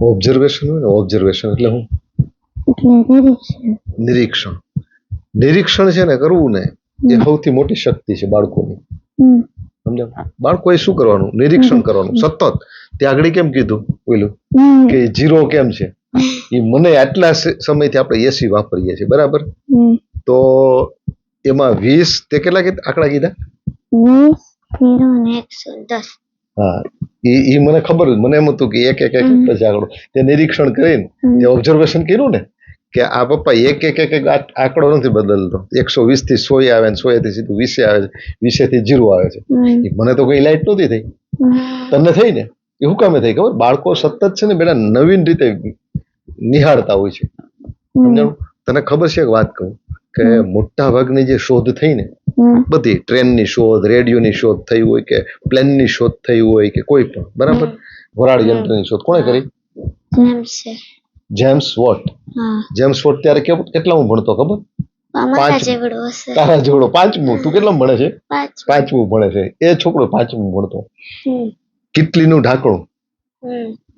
Observation હોય ને observation એટલે હું? એટલે નિરીક્ષણ. નિરીક્ષણ. છે ને કરવું ને એ સૌથી મોટી શક્તિ છે બાળકોની. હમ. સમજાવ બાળકોએ શું કરવાનું? નિરીક્ષણ કરવાનું. સતત. તે આગળ કેમ કીધું? પેલું કે જીરો કેમ છે? એ મને આટલા સમયથી આપણે એસી વાપરીએ છીએ. બરાબર? તો એમાં વીસ તે કેટલા કે આંકડા કીધા? વીસ જીરો ને એકસો દસ. હા. એ એ મને ખબર મને એમ હતું કે એક એક એક એક પછી આંકડો તે નિરીક્ષણ કરીને તે ઓબ્ઝર્વેશન કર્યું ને કે આ પપ્પા એક એક એક આંકડો નથી બદલતો. એકસો વીસથી સો આવે ને સો થી સીધું વીસે આવે છે. વીસે થી જીરો આવે છે. મને તો કઈ લાઈટ નહોતી થઈ. તમને તને થઈ ને? એ હું કામે થઈ ખબર? બાળકો સતત છે ને બેટા નવીન રીતે નિહાળતા હોય છે. સમજાણું? તને ખબર છે એક વાત કહું? કે મોટા ભાગની જે શોધ થઈ ને બધી ટ્રેનની શોધ રેડિયોની શોધ થઈ હોય કે પ્લેનની શોધ થઈ હોય કે કોઈ પણ બરાબર? વરાળ યંત્રની શોધ. કોણે કરી? James vote. જેમ્સ વોટ ત્યારે કેટલા હું ભણતો ખબર? જેવડો તારા જોડો પાંચમું. તું કેટલામાં ભણે છે? પાંચમું. ભણે છે. એ છોકરો પાંચમું ભણતો. કિટલીનું ઢાંકણું.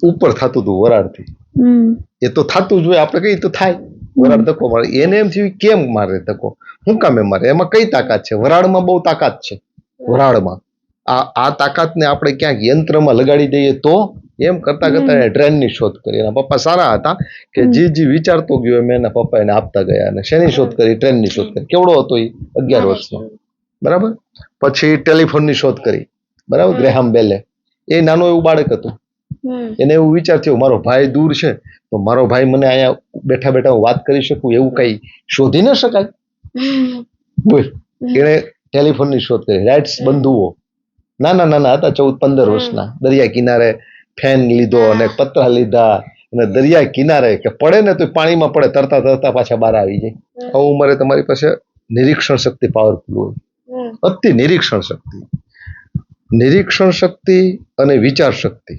ઉપર થતું હતું વરાળથી. થી એ તો થતું જ હોય. આપણે કઈ તો થાય. વરાળ ધક્કો મારે. એને એમ થયું કેમ મારે ધક્કો? શું કામે મારે? એમાં કઈ તાકાત છે? વરાળમાં બહુ તાકાત છે. વરાળમાં. આ આ તાકાતને આપણે ક્યાંક યંત્રમાં લગાડી દઈએ તો એમ કરતા કરતા એને ટ્રેનની શોધ કરી. એના પપ્પા સારા હતા કે જે જે વિચારતો ગયો એમ એના પપ્પા એને આપતા ગયા અને શેની શોધ કરી? ટ્રેનની શોધ કરી. કેવડો હતો એ? અગિયાર વર્ષનો. બરાબર? પછી ટેલિફોનની શોધ કરી. બરાબર? ગ્રેહામ બેલે. એ નાનું એવું બાળક હતું. એને એવું વિચાર થયો મારો ભાઈ દૂર છે તો મારો ભાઈ મને અહીંયા બેઠા બેઠા હું વાત કરી શકું એવું કઈ શોધી ન શકાય? બોલ. એને ટેલિફોનની શોધ કરી. રાઇટ્સ બંધુઓ. નાના નાના હતા ચૌદ પંદર વર્ષના. દરિયા કિનારે ફેન લીધો અને પતરા લીધા અને દરિયા કિનારે કે પડે ને તો પાણીમાં પડે તરતા તરતા પાછા બહાર આવી જાય. આ ઉંમરે તમારી પાસે નિરીક્ષણ શક્તિ પાવરફુલ હોય. અતિ નિરીક્ષણ શક્તિ. નિરીક્ષણ શક્તિ અને વિચાર શક્તિ.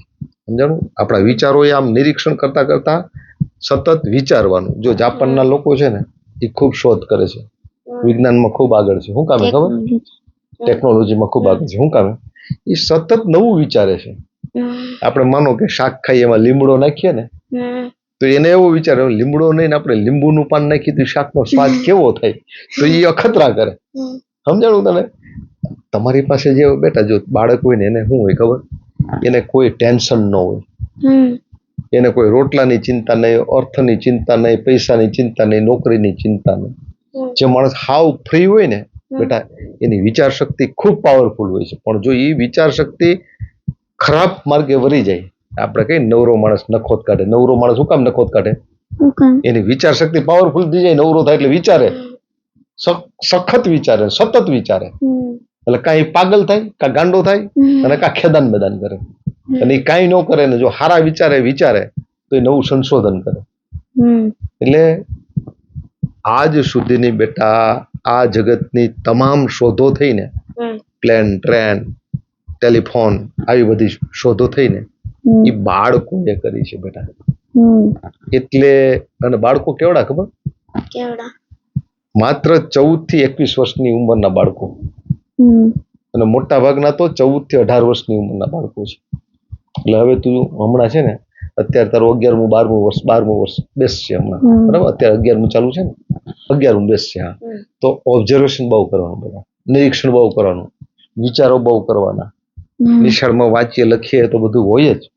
સમજાણું? આપણા વિચારો એ આમ નિરીક્ષણ કરતા કરતા સતત વિચારવાનું. જો જાપાનના લોકો છે ને એ ખૂબ શોધ કરે છે. વિજ્ઞાનમાં ખૂબ આગળ છે. શું કામે ખબર? ટેકનોલોજીમાં ખૂબ આગળ છે. શું કામે? એ સતત નવું વિચારે છે. આપણે માનો કે શાક ખાઈએ એમાં લીમડો નાખીએ ને તો એને એવો વિચાર લીમડો નહીં ને આપણે લીંબુનું પાન નાખી તો શાકનો સ્વાદ કેવો થાય? તો એ અખતરા કરે. સમજાણું તને તમારી પાસે જે બેટા જો બાળક હોય ને એને શું હોય ખબર? એને કોઈ ટેન્શન ન હોય. એને કોઈ રોટલાની ચિંતા નહીં અર્થની ચિંતા નહીં પૈસાની ચિંતા નહીં નોકરીની ચિંતા નહીં. જે માણસ હાવ ફ્રી હોય ને બેટા એની વિચાર શક્તિ ખૂબ પાવરફુલ હોય છે. પણ જો એ વિચાર શક્તિ ખરાબ માર્ગે વરી જાય આપણે કઈ નવરો માણસ નખોત કાઢે? નવરો માણસ શું કામ નખોત કાઢે? એની વિચાર શક્તિ પાવરફુલ થઈ જાય નવરો થાય એટલે વિચારે. સખ- સખત વિચારે સતત વિચારે. એટલે કાંઈ પાગલ થાય કાં ગાંડો થાય અને કાં ખેદાન મેદાન કરે. અને એ કાંઈ ન કરે ને જો હારા વિચારે વિચારે તો એ નવું સંશોધન કરે. એટલે આજ સુધીની બેટા આ જગતની તમામ શોધો થઈને પ્લેન ટ્રેન ટેલિફોન આવી બધી શોધો થઈને એ બાળકોએ કરી છે બેટા. એટલે અને બાળકો કેવડા ખબર? કેવડા? માત્ર ચૌદથી એકવીસ વર્ષની ઉંમરના બાળકો. અને મોટા ભાગના તો ચૌદથી અઢાર વર્ષની ઉંમરના બાળકો છે. એટલે હવે તું હમણાં છે ને અત્યારે તારું અગિયારમું બારમું વર્ષ બારમું વર્ષ બેસશે હમણાં. બરાબર? અત્યારે અગિયારમું ચાલુ છે ને? અગિયારમું બેસશે હા. તો ઓબ્ઝર્વેશન બહુ કરવાનું બધા. નિરીક્ષણ બહુ કરવાનું. વિચારો બહુ કરવાના. નિશાળમાં વાંચીએ લખીએ તો બધું હોય જ.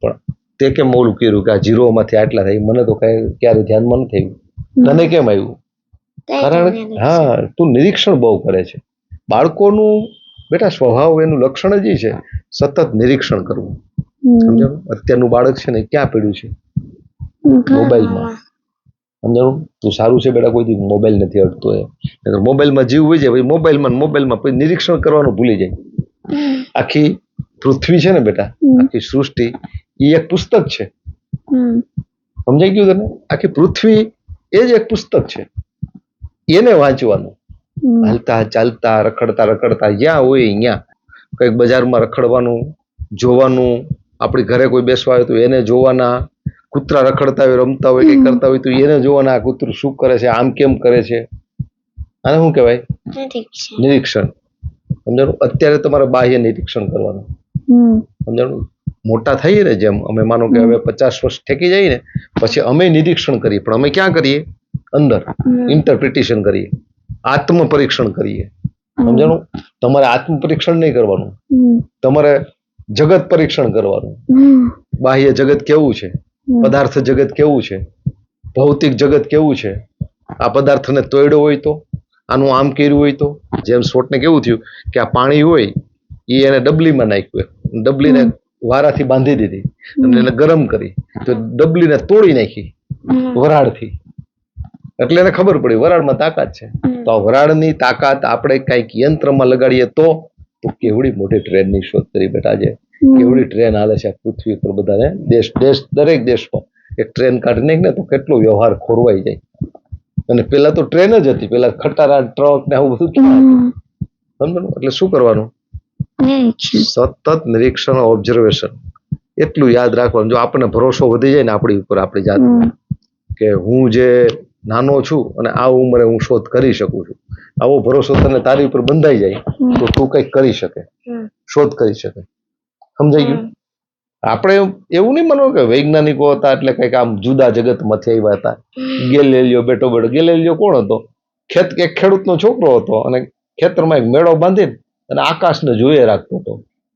પણ તે કેમ ઓલું કર્યું કે આ જીરોમાંથી આટલા થાય? મને તો કઈ ક્યારે ધ્યાનમાં નથી આવ્યું. તને કેમ આવ્યું? કારણ હા તું નિરીક્ષણ બહુ કરે છે. બાળકોનું બેટા સ્વભાવ એનું લક્ષણ જ છે સતત નિરીક્ષણ કરવું. સમજાણું? અત્યારનું બાળક છે ને ક્યાં પડ્યું છે? મોબાઈલમાં. સમજાણું? તું સારું છે બેટા કોઈ મોબાઈલ નથી અડતો એ મોબાઈલમાં જીવ હોય જાય પછી મોબાઈલમાં મોબાઈલમાં પછી નિરીક્ષણ કરવાનું ભૂલી જાય. આખી પૃથ્વી છે ને બેટા આખી સૃષ્ટિ એ એક પુસ્તક છે. સમજાઈ ગયું તને? આખી પૃથ્વી એ જ એક પુસ્તક છે. એને વાંચવાનું. હાલતા ચાલતા રખડતા રખડતા જ્યાં હોય ત્યાં કંઈક બજારમાં રખડવાનું જોવાનું આપણી ઘરે કોઈ બેસવા આવે તો એને જોવાના કૂતરા રખડતા હોય રમતા હોય કે કરતા હોય તો એને જોવાના આ કૂતરું શું કરે છે આમ કેમ કરે છે. આને શું કહેવાય? નિરીક્ષણ. સમજાણું? અત્યારે તમારે બાહ્ય નિરીક્ષણ કરવાનું. સમજાણું? મોટા થઈએ ને જેમ અમે માનો કે હવે પચાસ વર્ષ ઠેકી જઈએ ને પછી અમે નિરીક્ષણ કરીએ. પણ અમે ક્યાં કરીએ? અંદર. ઇન્ટરપ્રિટેશન કરીએ. આત્મ પરીક્ષણ કરીએ સમજાણું? તમારે આત્મ પરીક્ષણ નહીં કરવાનું. તમારે જગત પરીક્ષણ કરવાનું. બાહ્ય જગત કેવું છે? પદાર્થ જગત કેવું છે? ભૌતિક જગત કેવું છે? આ પદાર્થને તોડ્યો હોય તો? આનું આમ કર્યું હોય તો? જેમ સ્વોટને કેવું થયું કે આ પાણી હોય એ એને ડબલીમાં નાખ્યું ડબલીને વારાથી બાંધી દીધી અને એને ગરમ કરી. તો ડબલીને તોડી નાખી. વરાળથી. એટલે એને ખબર પડી વરાળમાં તાકાત છે. તો આ વરાળની તાકાત આપણે કંઈક યંત્રમાં લગાડીએ તો તો કેવડી મોટી ટ્રેનની શોધ કરી બેટા છે કેવડી ટ્રેન હાલે છે પૃથ્વી પર બધાને. દેશ દેશ દરેક દેશમાં. એક ટ્રેન કાઢી નાખ ને તો કેટલો વ્યવહાર ખોરવાઈ જાય. અને પેલા તો ટ્રેન જ હતી. પેલા ખટારા ટ્રક ને આવું બધું. સમજણું? એટલે શું કરવાનું? સતત નિરીક્ષણ ઓબ્ઝર્વેશન એટલું યાદ રાખવાનું. જો આપણને ભરોસો વધી જાય ને આપણી ઉપર આપણી જાત કે હું જે નાનો છું અને આ ઉંમરે હું શોધ કરી શકું છું. આવો ભરોસો તને તારી ઉપર બંધાઈ જાય તો તું કંઈક કરી શકે. શોધ કરી શકે. સમજાઈ ગયું? આપણે એવું નહીં માનવું કે વૈજ્ઞાનિકો હતા એટલે કંઈક આમ જુદા જગતમાંથી આવ્યા હતા. ગેલેલિયો બેટો બેટો ગેલેલિયો કોણ હતો? ખેત એક ખેડૂતનો છોકરો હતો અને ખેતરમાં એક મેળો બાંધીને અને આકાશને જોઈએ રાખતો હતો.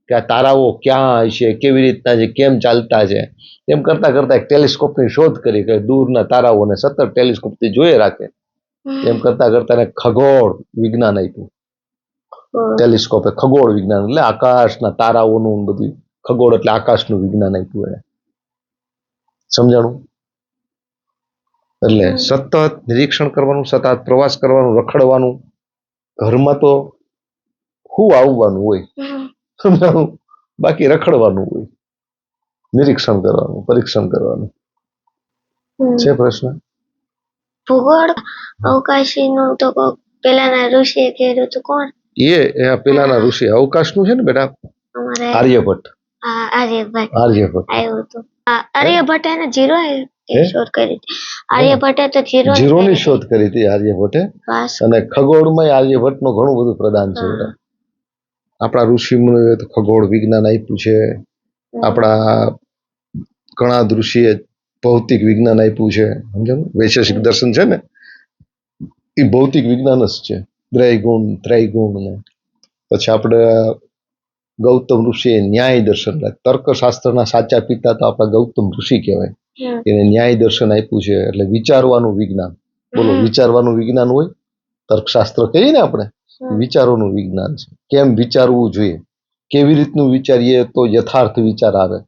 કે આ તારાઓ ક્યાં છે કેવી રીતના છે કેમ ચાલતા છે? એમ કરતા કરતા એક ટેલિસ્કોપની શોધ કરી કે દૂરના તારાઓને સતત ટેલિસ્કોપથી જોઈએ રાખે. એમ કરતા કરતા ખગોળ વિજ્ઞાન આપ્યું. ટેલિસ્કોપે ખગોળ વિજ્ઞાન એટલે આકાશના તારાઓનું બધું ખગોળ એટલે આકાશનું વિજ્ઞાન આપ્યું એને. સમજાણું? એટલે સતત નિરીક્ષણ કરવાનું સતત પ્રવાસ કરવાનું રખડવાનું ઘરમાં તો શું આવવાનું હોય. સમજાણું બાકી રખડવાનું હોય. નિરીક્ષણ કરવાનું પરીક્ષણ કરવાનું. છે પ્રશ્ન? ભૂગોળ અવકાશીનું તો પેલાના ઋષિએ કહેલું તો કોણ? એ પેલાના ઋષિ. અવકાશનું છે ને બેટા? આર્યભટ્ટ. આર્યભટ્ટ. આર્યભટ્ટ. આવ્યું હતું. આર્યભટ્ટ એને જીરો? શોધ કરી હતી. આર્યભટ્ટે તો જીરો જીરોની શોધ કરી હતી આર્યભટ્ટે. અને ખગોળમાં આર્યભટ્ટનું ઘણું બધું પ્રદાન છે આપણા ઋષિ તો ખગોળ વિજ્ઞાન આપ્યું છે. આપણા ઘણા ઋષિએ ભૌતિક વિજ્ઞાન આપ્યું છે. સમજાણું વૈશેષિક દર્શન છે ને? એ ભૌતિક વિજ્ઞાન જ છે. દ્રૈગુણ ત્રૈગુણ ને. પછી આપણે ગૌતમ ઋષિએ ન્યાય દર્શન તર્કશાસ્ત્રના સાચા પિતા તો આપણા ગૌતમ ઋષિ કહેવાય. એને ન્યાય દર્શન આપ્યું છે. એટલે વિચારવાનું વિજ્ઞાન. બોલો વિચારવાનું વિજ્ઞાન હોય? તર્કશાસ્ત્ર કહીએ ને આપણે. વિચારોનું વિજ્ઞાન છે. કેમ વિચારવું જોઈએ? કેવી રીતનું વિચારીએ તો યથાર્થ વિચાર આવે?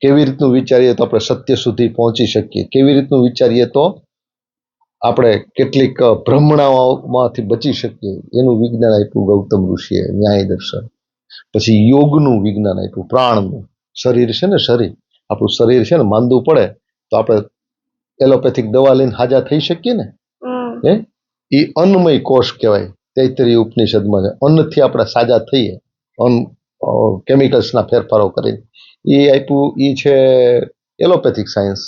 કેવી રીતનું વિચારીએ તો આપણે સત્ય સુધી પહોંચી શકીએ? કેવી રીતનું વિચારીએ તો આપણે કેટલીક ભ્રમણાઓમાંથી બચી શકીએ? એનું વિજ્ઞાન આપ્યું ગૌતમ ઋષિએ ન્યાય દર્શન. પછી યોગનું વિજ્ઞાન આપ્યું પ્રાણનું. શરીર છે ને શરીર? આપણું શરીર છે ને માંદું પડે તો આપણે એલોપેથિક દવા લઈને હાજા થઈ શકીએ ને? હે? એ અન્નમય કોષ કહેવાય. તૈતરીય ઉપનિષદમાં છે. અન્નથી આપણે સાજા થઈએ. અન્ન કેમિકલ્સના ફેરફારો કરીને. એ આપ્યું એ છે એલોપેથિક સાયન્સ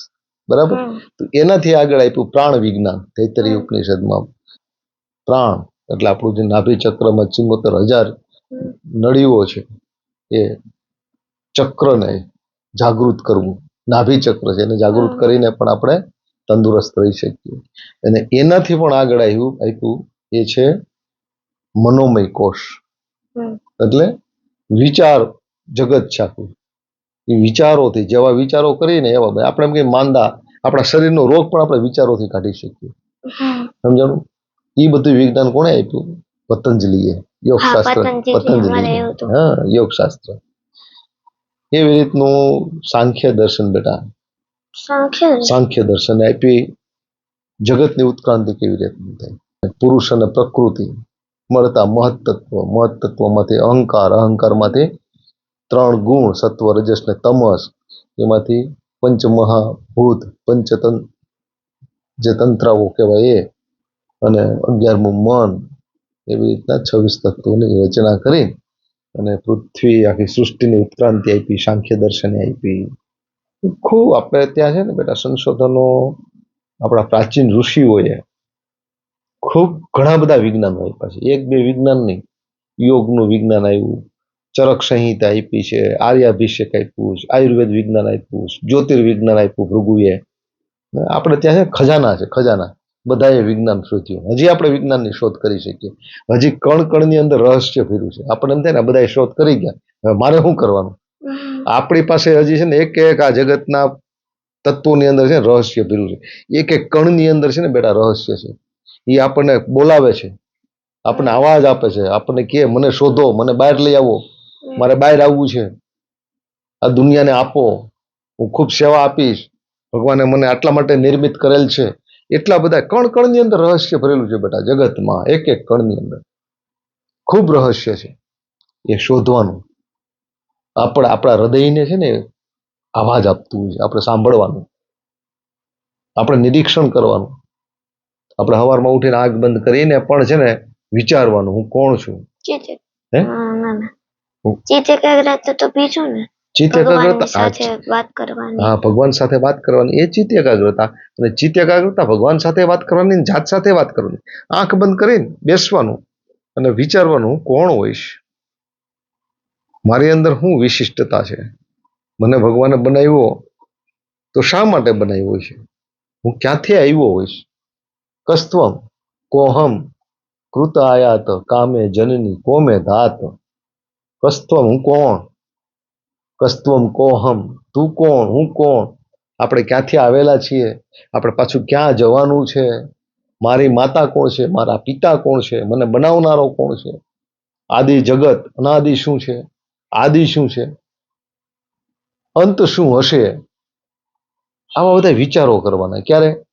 બરાબર? તો એનાથી આગળ આપ્યું પ્રાણ વિજ્ઞાન તૈતરી ઉપનિષદમાં. પ્રાણ એટલે આપણું જે નાભી ચક્રમાં ચુમ્મોતેર હજાર. નળીઓ છે એ ચક્રને જાગૃત કરવું. નાભી ચક્ર છે એને જાગૃત કરીને પણ આપણે તંદુરસ્ત રહી શકીએ. અને એનાથી પણ આગળ આવ્યું આપ્યું એ છે મનોમય કોષ. એટલે વિચાર જગત છે આખું. એ વિચારોથી જેવા વિચારો કરીને એવા આપણે એમ કે માંદા આપણા શરીરનો રોગ પણ આપણે વિચારોથી કાઢી શકીએ. સમજાણું? એ બધું વિજ્ઞાન કોણે આપ્યું? પતંજલિએ. યોગશાસ્ત્ર. પતંજલિ. હા યોગશાસ્ત્ર. એવી રીતનું સાંખ્ય દર્શન બેટા? સાંખ્ય? સાંખ્ય દર્શન આપી જગતની ઉત્ક્રાંતિ કેવી રીતની થાય પુરુષ અને પ્રકૃતિ. મળતા મહત્તત્વ, મહત્તત્વમાંથી અહંકાર, અહંકારમાંથી ત્રણ ગુણ, સત્વ, રજસ ને તમસ. એમાંથી પંચમહાભૂત પંચતન જે તંત્રાઓ કહેવાય એ, અને અગિયારમું મન. એવી રીતના છવ્વીસ તત્વોની રચના કરી અને પૃથ્વી આખી સૃષ્ટિની ઉત્ક્રાંતિ આપી, સાંખ્ય દર્શને આપી. ખૂબ આપણે ત્યાં છે ને બેટા સંશોધનો આપણા પ્રાચીન ઋષિઓએ ખૂબ ઘણા બધા વિજ્ઞાનો આપ્યા છે. એક, બે વિજ્ઞાન નહીં યોગનું વિજ્ઞાન આવ્યું ચરક સંહિતા આપી છે, આર્યાભિષેક આપ્યું છે, આયુર્વેદ વિજ્ઞાન આપ્યું છે, જ્યોતિર્વિજ્ઞાન આપ્યું ભૃગુએ. આપણે ત્યાં છે ખજાના છે, ખજાના. બધાએ વિજ્ઞાન શોધ્યું. હજી આપણે વિજ્ઞાનની શોધ કરી શકીએ. હજી કણ કણની અંદર રહસ્ય ફેર્યું છે. આપણે એમ થાય ને બધાએ શોધ કરી ગયા. મારે શું કરવાનું? આપણી પાસે હજી છે ને એક એક આ જગતના તત્વોની અંદર છે રહસ્ય ભર્યું છે. એક એક કણની અંદર છે ને બેટા રહસ્ય છે. એ આપણને બોલાવે છે. આપણને અવાજ આપે છે. આપણને કહે મને શોધો મને બહાર લઈ આવો. મારે બહાર આવવું છે. આ દુનિયાને આપો. હું ખૂબ સેવા આપીશ. ભગવાને મને આટલા માટે નિર્મિત કરેલ છે. એટલા બધા કણ કણની અંદર રહસ્ય ભરેલું છે બેટા જગતમાં એક એક કણની અંદર. ખૂબ રહસ્ય છે. એ શોધવાનું. આપણે આપણા હૃદયને છે ને અવાજ આપતું હોય છે. આપણે સાંભળવાનું. આપણે નિરીક્ષણ કરવાનું. આપણે સવારમાં ઉઠીને આંખ બંધ કરીને પણ છે ને વિચારવાનું હું કોણ છું? હે? ચિત્ત એકાગ્રતા? વાત કરવાની. હા ભગવાન સાથે વાત કરવાની એ ચિત્ત એકાગ્રતા. અને ચિત્ત એકાગ્રતા ભગવાન સાથે વાત કરવાની જાત સાથે વાત કરવાની. આંખ બંધ કરીને બેસવાનું અને વિચારવાનું કોણ હોઈશ? મારી અંદર શું વિશિષ્ટતા છે? મને ભગવાને બનાવ્યો તો શા માટે બનાવ્યો છે? હું ક્યાંથી આવ્યો હોઈશ? કસ્ત્વમ, કોહમ કૃત આયાત કામે જનની, કોમે ધાત. કસ્ત્વમ હું કોણ? કસ્ત્વમ કોહમ, તું કોણ? હું કોણ? આપણે ક્યાંથી આવેલા છીએ? આપણે પાછું ક્યાં જવાનું છે? મારી માતા કોણ છે? મારા પિતા કોણ છે? મને બનાવનારો કોણ છે? આદિ જગત, અનાદિ શું છે? આદિ શું છે? અંત શું હશે? આવા બધા વિચારો કરવાના. ક્યારે?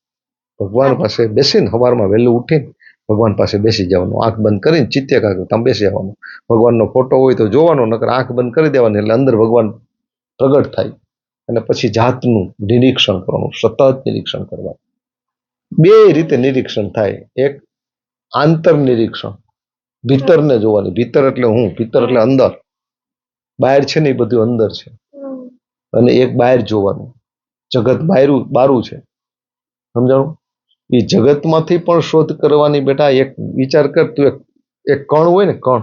ભગવાન પાસે બેસીને સવારમાં વહેલું ઉઠીને ભગવાન પાસે બેસી જવાનું આંખ બંધ કરીને ચિત્ત તમે બેસી જવાનું. ભગવાનનો ફોટો હોય તો જોવાનો નકર આંખ બંધ કરી દેવાની એટલે અંદર ભગવાન પ્રગટ થાય. અને પછી જાતનું નિરીક્ષણ કરવાનું સતત નિરીક્ષણ કરવાનું. બે રીતે નિરીક્ષણ થાય. એક આંતર નિરીક્ષણ ભીતરને જોવાની. ભીતર એટલે હું ભીતર એટલે અંદર. બહાર છે ને એ બધું અંદર છે. અને એક બહાર જોવાનું. જગત બાયરું બારું છે. સમજાણું? એ જગતમાંથી પણ શોધ કરવાની બેટા એક વિચાર કર તું એક એક કણ હોય ને કણ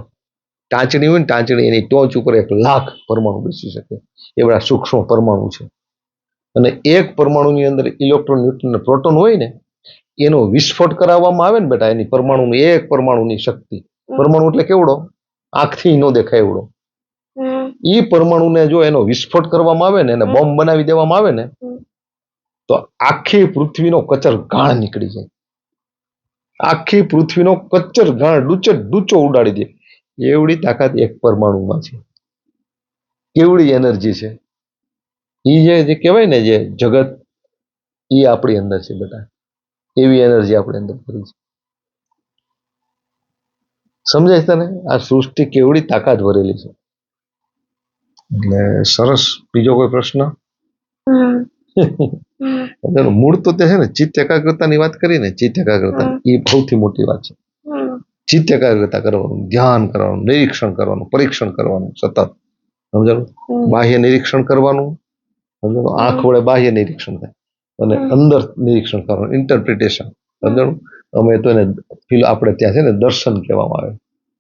ટાંચણી હોય ને ટાંચણી એની ટોચ ઉપર એક લાખ પરમાણુ બેસી શકે. એવડા સૂક્ષ્મ પરમાણુ છે. અને એક પરમાણુની અંદર ઇલેક્ટ્રોન ન્યુટ્રોન ને પ્રોટોન હોય ને એનો વિસ્ફોટ કરાવવામાં આવે ને બેટા એની પરમાણુની એક પરમાણુની શક્તિ. પરમાણુ એટલે કેવડો? આંખથી ન દેખાય એવડો. એ ઈ પરમાણુને જો એનો વિસ્ફોટ કરવામાં આવે ને એને બોમ્બ બનાવી દેવામાં આવે ને. તો આખી પૃથ્વીનો કચર ગાણ નીકળી જાય. આખી પૃથ્વીનો કચર ગાણ ડૂચે ડૂચો ઉડાડી દે. એવડી તાકાત એક પરમાણુમાં છે. કેવડી એનર્જી છે. એ જે કહેવાય ને જે જગત એ આપણી અંદર છે બધા. એવી એનર્જી આપણી અંદર ભરી છે. સમજાય તને? આ સૃષ્ટિ કેવડી તાકાત ભરેલી છે. એટલે સરસ. બીજો કોઈ પ્રશ્ન. એનું મૂળ તો તે છે ને ચિત્ત એકાગ્રતાની વાત કરીને ચિત્ત એકાગ્રતા એ સૌથી મોટી વાત છે. ચિત્ત એકાગ્રતા કરવાનું ધ્યાન કરવાનું નિરીક્ષણ કરવાનું પરીક્ષણ કરવાનું સતત. સમજાણું? બાહ્ય નિરીક્ષણ કરવાનું. સમજાણું? આંખ વડે બાહ્ય નિરીક્ષણ થાય. અને અંદર નિરીક્ષણ કરવાનું ઇન્ટરપ્રિટેશન સમજાણું? અમે તો એને ફીલ આપણે ત્યાં છે ને દર્શન કહેવામાં આવે.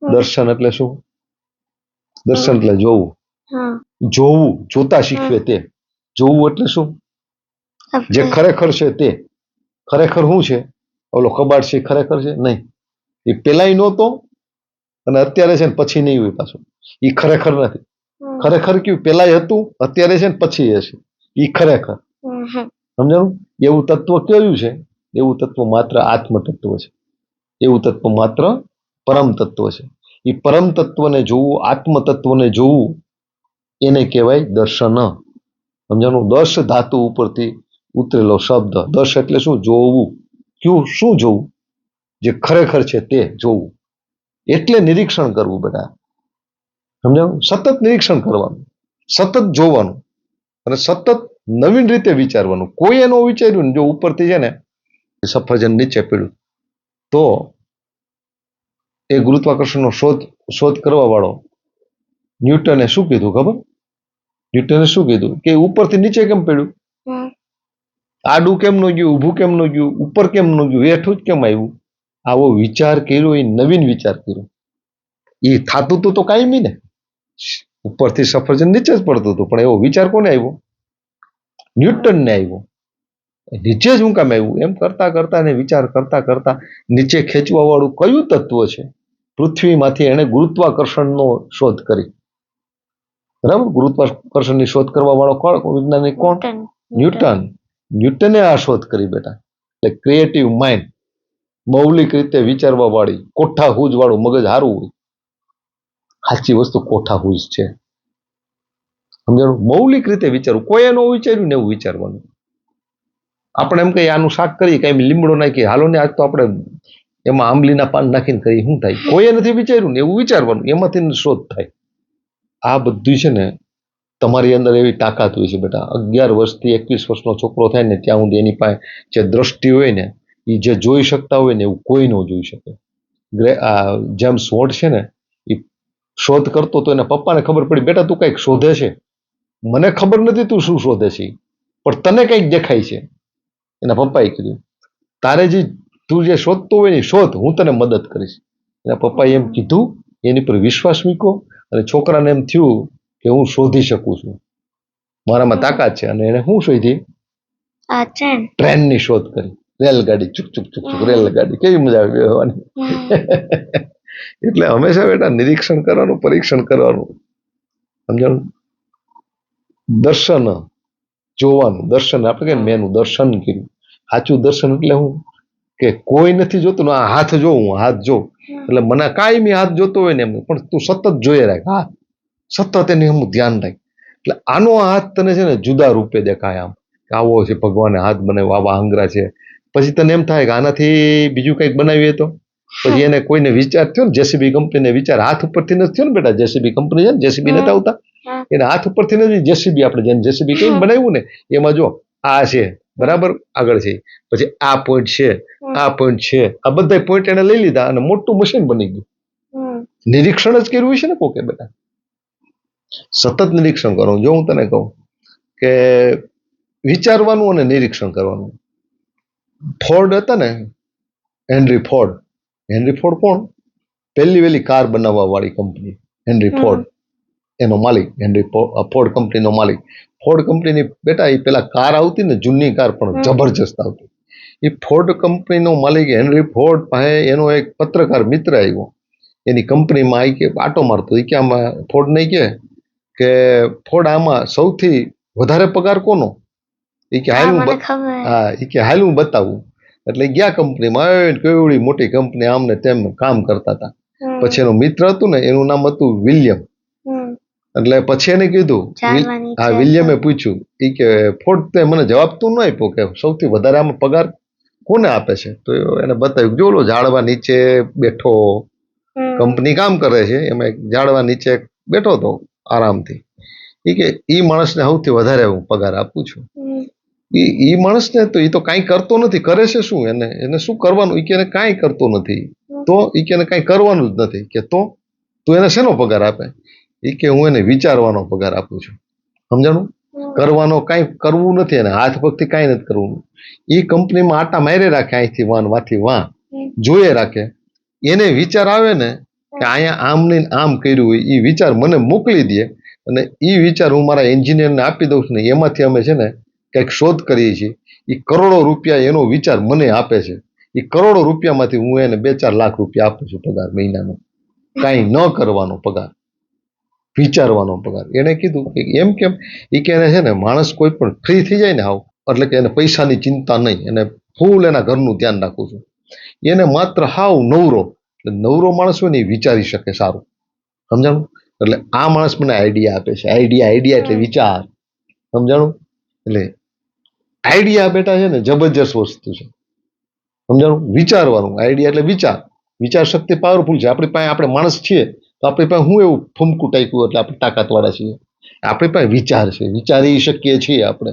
દર્શન એટલે શું? દર્શન એટલે જોવું. જોવું જોતા શીખવે તે. જોવું એટલે શું? જે ખરેખર છે તે. ખરેખર શું છે? ઓલો કબાટ છે ખરેખર છે? નહીં. એ પેલાય નહોતો અને અત્યારે છે ને પછી નહીં હોય પાછું. એ ખરેખર નથી. ખરેખર કયું? પેલાય હતું અત્યારે છે ને પછી હશે. એ ખરેખર. સમજાણું? એવું તત્વ કયું છે? એવું તત્વ માત્ર આત્મ તત્વ છે. એવું તત્વ માત્ર પરમ તત્વ છે. એ પરમ તત્વને જોવું આત્મ તત્વને જોવું એને કહેવાય દર્શન. સમજાણું? દર્શ ધાતુ ઉપરથી ઉતરેલો શબ્દ. દશ એટલે શું? જોવું. ક્યું? શું જોવું? જે ખરેખર છે તે જોવું. એટલે નિરીક્ષણ કરવું બેટા સમજાવું સતત નિરીક્ષણ કરવાનું. સતત જોવાનું. અને સતત નવીન રીતે વિચારવાનું. કોઈ એનો વિચાર્યું ને જો ઉપરથી છે ને સફરજન નીચે પડ્યું તો એ ગુરુત્વાકર્ષણનો શોધ શોધ કરવા વાળો ન્યૂટને શું કીધું ખબર? ન્યૂટને શું કીધું? કે ઉપરથી નીચે કેમ પડ્યું. આડું કેમ ન ગયું ઊભું કેમ ન ગયું ઉપર કેમ ન ગયું હેઠું જ કેમ આવ્યું? આવો વિચાર કર્યો એ નવીન વિચાર કર્યો. એ થતું તો તો કાયમી ને. ઉપરથી સફરજન નીચે જ પડતું હતું પણ એવો વિચાર કોને આવ્યો? ન્યૂટનને આવ્યો. નીચે જ હું કામ આવ્યું? એમ કરતા કરતા ને વિચાર કરતા કરતા નીચે ખેંચવા વાળું કયું તત્વ છે? પૃથ્વીમાંથી એણે ગુરુત્વાકર્ષણનો શોધ કરી. બરાબર? ગુરુત્વાકર્ષણની શોધ કરવા વાળો કોણ? વૈજ્ઞાનિક કોણ? ન્યૂટન. ન્યૂટન આ શોધ કરી બેટા. એટલે ક્રિએટિવ માઇન્ડ મૌલિક રીતે વિચારવા વાળી કોઠા હૂજ વાળું મગજ હારું હોય. સાચી વસ્તુ કોઠા હૂજ છે. સમજાણું? મૌલિક રીતે વિચારવું. કોઈ એનું વિચાર્યું ને એવું વિચારવાનું. આપણે એમ કહીએ, આનું શાક કરીએ, કઈ લીમડો નાખીએ. હાલો ને, આજ તો આપણે એમાં આંબલીના પાન નાખીને કરીએ. શું થાય? કોઈએ નથી વિચાર્યું ને એવું વિચારવાનું. એમાંથી શોધ થાય. આ બધું છે ને તમારી અંદર એવી તાકાત હોય છે બેટા. અગિયાર વર્ષથી એકવીસ વર્ષનો છોકરો થાય ને ત્યાં સુધી એની પાસે જે દ્રષ્ટિ હોય ને એ જે જોઈ શકતા હોય ને, એવું કોઈ ન જોઈ શકે. ગ્રે, આ જેમ્સ વોટ છે ને એ શોધ કરતો તો એના પપ્પાને ખબર પડી, બેટા, તું કંઈક શોધે છે? મને ખબર નથી તું શું શોધે છે પણ તને કંઈક દેખાય છે. એના પપ્પાએ કીધું, તારે જે, તું જે શોધતો હોય ને એ શોધ, હું તને મદદ કરીશ. એના પપ્પાએ એમ કીધું, એની પર વિશ્વાસ મૂક્યો અને છોકરાને એમ થયું કે હું શોધી શકું છું. મારામાં તાકાત છે અને એને શું શોધી ટ્રેન ટ્રેનની શોધ કરી. રેલગાડી ચુક ચુક ચુક ચુક રેલગાડી. કેવી મજા આવી બેહવાની? એટલે હંમેશા બેટા નિરીક્ષણ કરવાનું પરીક્ષણ કરવાનું. સમજાણું? દર્શન જોવાનું. દર્શન આપણે કે મેનું દર્શન કર્યું. સાચું દર્શન એટલે હું કે કોઈ નથી જોતું આ હાથ જો હું હાથ જો. એટલે મને કાયમી હાથ જોતો હોય ને એમ. પણ તું સતત જોઈએ રાખ. હાથ સતત એની હું ધ્યાન રાખ. એટલે આનો હાથ તને છે ને જુદા રૂપે દેખાય આમ. આવો છે ભગવાને હાથ બનાવ્યો આવા હંગરા છે. પછી તને એમ થાય કે આનાથી બીજું કંઈક બનાવીએ તો? પછી એને કોઈને વિચાર થયો ને જેસીબી કંપનીને વિચાર હાથ ઉપરથી નથી થયો ને બેટા જેસીબી કંપની છે ને જેસીબી નથી આવતા. એને હાથ ઉપરથી નથી જેસીબી આપણે જેમ જેસીબી કઈ બનાવ્યું ને એમાં જો આ છે બરાબર? આગળ છે. પછી આ પોઈન્ટ છે આ પોઈન્ટ છે. આ બધા પોઈન્ટ એને લઈ લીધા અને મોટું મશીન બની ગયું. નિરીક્ષણ જ કર્યું છે ને કોકે બેટા? સતત નિરીક્ષણ કરવાનું. જો હું તને કહું કે વિચારવાનું અને નિરીક્ષણ કરવાનું. ફોર્ડ હતા ને હેનરી ફોર્ડ. હેનરી ફોર્ડ કોણ? પહેલી વહેલી કાર બનાવવા વાળી કંપની. Henry Ford. એનો માલિક. હેનરી ફોર્ડ કંપનીનો માલિક. ફોર્ડ કંપનીની બેટા એ પેલા કાર આવતી ને જૂની કાર પણ જબરજસ્ત આવતી. એ ફોર્ડ કંપનીનો માલિક હેનરી ફોર્ડ પાસે એનો એક પત્રકાર મિત્ર આવ્યો. એની કંપનીમાં આવી કે આટો મારતો. એ કે આમાં ફોર્ડ નહીં કે? કે ફોર્ડ આમાં સૌથી વધારે પગાર કોનો? એ કે હાલ હું એ કે હાલ હું બતાવું. એટલે ગયા કંપનીમાં કેવડી મોટી કંપની આમને તેમ કામ કરતા હતા. પછી એનો મિત્ર હતું ને એનું નામ હતું વિલિયમ. એટલે પછી એને કીધું હા. વિલિયમે પૂછ્યું એ કે ફોર્ડ તે મને જવાબ તું ન આપ્યો કે સૌથી વધારે આમાં પગાર કોને આપે છે? તો એને બતાવ્યું કે જો ઓલો ઝાડવા નીચે બેઠો. કંપની કામ કરે છે એમાં એક ઝાડવા નીચે બેઠો હતો આરામથી. એ કે એ માણસને સૌથી વધારે હું પગાર આપું છું. એ એ માણસને તો એ તો કાંઈ કરતો નથી. કરે છે શું એને? એને શું કરવાનું? એ કે એને કાંઈ કરતો નથી. તો એ કે એને કાંઈ કરવાનું જ નથી. કે તો? તું એને શેનો પગાર આપે? એ કે હું એને વિચારવાનો પગાર આપું છું. સમજાણું? કરવાનો કાંઈ કરવું નથી એને. હાથ પગથી કાંઈ નથી કરવું. એ કંપનીમાં આટા મારે રાખે અહીંથી વાન વાથી વાં. જોઈએ રાખે. એને વિચાર આવે ને કે અહીંયા આમ ને આમ કર્યું હોય એ વિચાર મને મોકલી દે અને એ વિચાર હું મારા એન્જિનિયરને આપી દઉં છું ને એમાંથી અમે છે ને કંઈક શોધ કરીએ છીએ. એ કરોડો રૂપિયા એનો વિચાર મને આપે છે. એ કરોડો રૂપિયામાંથી હું એને બે ચાર લાખ રૂપિયા આપું છું પગાર મહિનાનો. કાંઈ ન કરવાનો પગાર. વિચારવાનો પગાર. એણે કીધું કે એમ કેમ? એ કે છે ને માણસ કોઈ પણ ફ્રી થઈ જાય ને આવ એટલે કે એને પૈસાની ચિંતા નહીં. એને ફૂલ એના ઘરનું ધ્યાન રાખું છું. એને માત્ર હાવ નવરો એટલે નવરો માણસ હોય ને એ વિચારી શકે સારું. સમજાણું? એટલે આ માણસ મને આઈડિયા આપે છે. આઈડિયા આઈડિયા એટલે વિચાર. સમજાણું? એટલે આઈડિયા બેટા છે ને જબરજસ્ત વસ્તુ છે. સમજાણું? વિચારવાનું. આઈડિયા એટલે વિચાર. વિચાર શક્તિ પાવરફુલ છે. આપણી પાસે આપણે માણસ છીએ તો આપણી પાસે હું એવું ફૂમકું ટાઈપ્યું એટલે આપણે તાકાતવાળા છીએ. આપણી પાસે વિચાર છે. વિચારી શકીએ છીએ આપણે.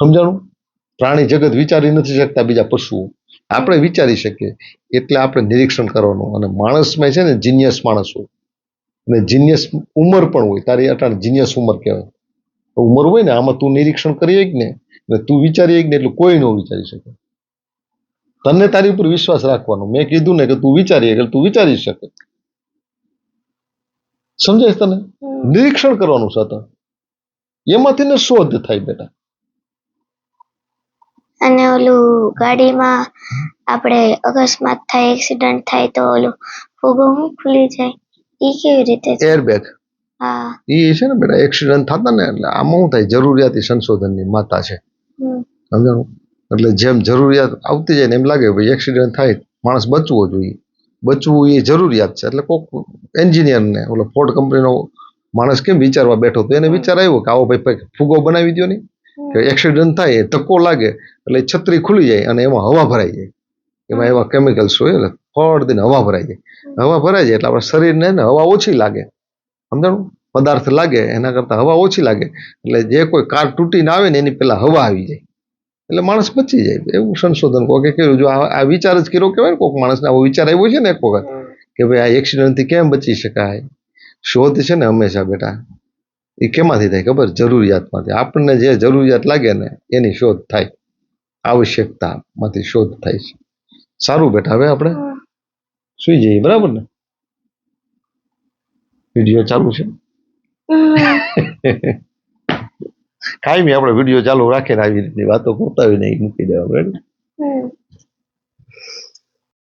સમજાણું? પ્રાણી જગત વિચારી નથી શકતા બીજા પશુઓ. આપણે વિચારી શકીએ. એટલે આપણે નિરીક્ષણ કરવાનું. અને માણસમાં છે ને જીનિયસ માણસ હોય. અને જીનિયસ ઉંમર પણ હોય. તારી અટાણે જીનિયસ ઉંમર કહેવાય. ઉંમર હોય ને આમાં તું નિરીક્ષણ કરી જ ને અને તું વિચારી જ ને એટલે કોઈ ન વિચારી શકે. તને તારી ઉપર વિશ્વાસ રાખવાનો. મેં કીધું ને કે તું વિચારી એટલે તું વિચારી શકે. સમજાય તને? નિરીક્ષણ કરવાનું સતત. એમાંથી ને શોધ થાય બેટા. ઓલું ગાડીમાં આપણે અકસ્માત થાય એક્સિડન્ટ થાય તો ઓલું ફુગો હું ખુલી જાય? એ કેવી રીતે છે? એરબેગ હા. એ છે ને બેટા એક્સિડન્ટ થતા ને એટલે આમાં શું થાય? જરૂરિયાતી સંશોધનની માતા છે. હમ. સમજાણું? એટલે જેમ જરૂરિયાત આવતી જાય ને એમ લાગે ભાઈ એક્સિડન્ટ થાય માણસ બચવો જોઈએ. બચવું એ જરૂરિયાત છે. એટલે કોક એન્જિનિયરને ઓલો ફોર્ડ કંપનીનો માણસ કેમ વિચારવા બેઠો તો એને વિચાર આવ્યો કે આવો ભાઈ ફુગો બનાવી દો ને. કે એક્સિડન્ટ થાય ધક્કો લાગે, એટલે છત્રી ખુલી જાય અને એમાં હવા ભરાઈ જાય. એમાં એવા કેમિકલ્સ હોય, એટલે ફળ દઈને હવા ભરાઈ જાય. હવા ભરાઈ જાય એટલે આપણા શરીરને હવા ઓછી લાગે. સમજાણું? પદાર્થ લાગે, એના કરતાં હવા ઓછી લાગે. એટલે જે કોઈ કાર તૂટીને આવે ને એની પહેલાં હવા આવી જાય. એટલે માણસ બચી જાય. એવું સંશોધન કોકે કર્યું. જો આ વિચાર જ કર્યો કહેવાય ને કોઈક માણસને. આવો વિચાર આવ્યો છે ને એક વખત, કે ભાઈ આ એક્સિડન્ટથી કેમ બચી શકાય? શોધ છે ને હંમેશા બેટા. એ કેમાંથી થાય ખબર? જરૂરિયાતમાંથી. આપણને જે જરૂરિયાત લાગે ને એની શોધ થાય. આવશ્યકતામાંથી શોધ થાય છે. સારું બેટા હવે આપણે સુઈ જઈએ બરાબર ને? વીડિયો ચાલુ છે? કાયમી આપણે વીડિયો ચાલુ રાખીને આવી રીતની વાતો કરતા હોય ને એ મૂકી દેવા બરાબર.